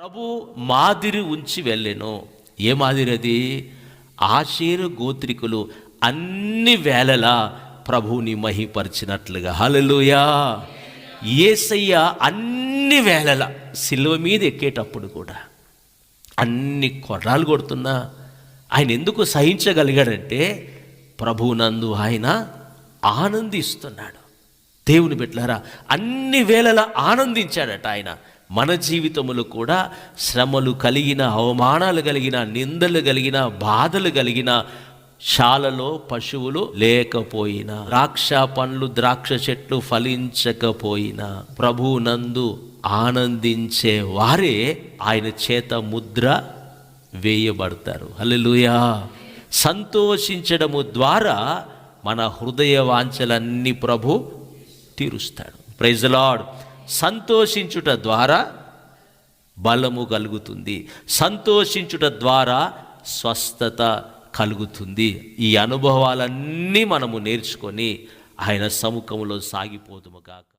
ప్రభు మాదిరి ఉంచి వెళ్ళెను. ఏ మాదిరి అది ఆశీరు గోత్రికులు అన్ని వేళలా ప్రభువుని మహిపరిచినట్లుగా. హలలుయా ఏసయ్య అన్ని వేళల సిల్వ మీద ఎక్కేటప్పుడు కూడా అన్ని కొర్రాలు కొడుతున్నా. ఆయన ఎందుకు సహించగలిగాడంటే ప్రభువునందు ఆయన ఆనందిస్తున్నాడు. దేవుని బిడ్డలారా అన్ని వేళలా ఆనందించాడట ఆయన. మన జీవితములు కూడా శ్రమలు కలిగిన అవమానాలు కలిగిన నిందలు కలిగిన బాధలు కలిగిన శాలలో పశువులు లేకపోయినా ద్రాక్ష పండ్లు ద్రాక్ష చెట్లు ఫలించకపోయినా ప్రభునందు ఆనందించే వారే ఆయన చేత ముద్ర వేయబడతారు. హల్లెలూయా! సంతోషించడము ద్వారా మన హృదయ వాంఛలన్నీ ప్రభు తీరుస్తాడు. Praise lord! సంతోషించుట ద్వారా బలము కలుగుతుంది. సంతోషించుట ద్వారా స్వస్థత కలుగుతుంది. ఈ అనుభవాలన్నీ మనము నేర్చుకొని ఆయన సముఖంలో సాగిపోదుము కాక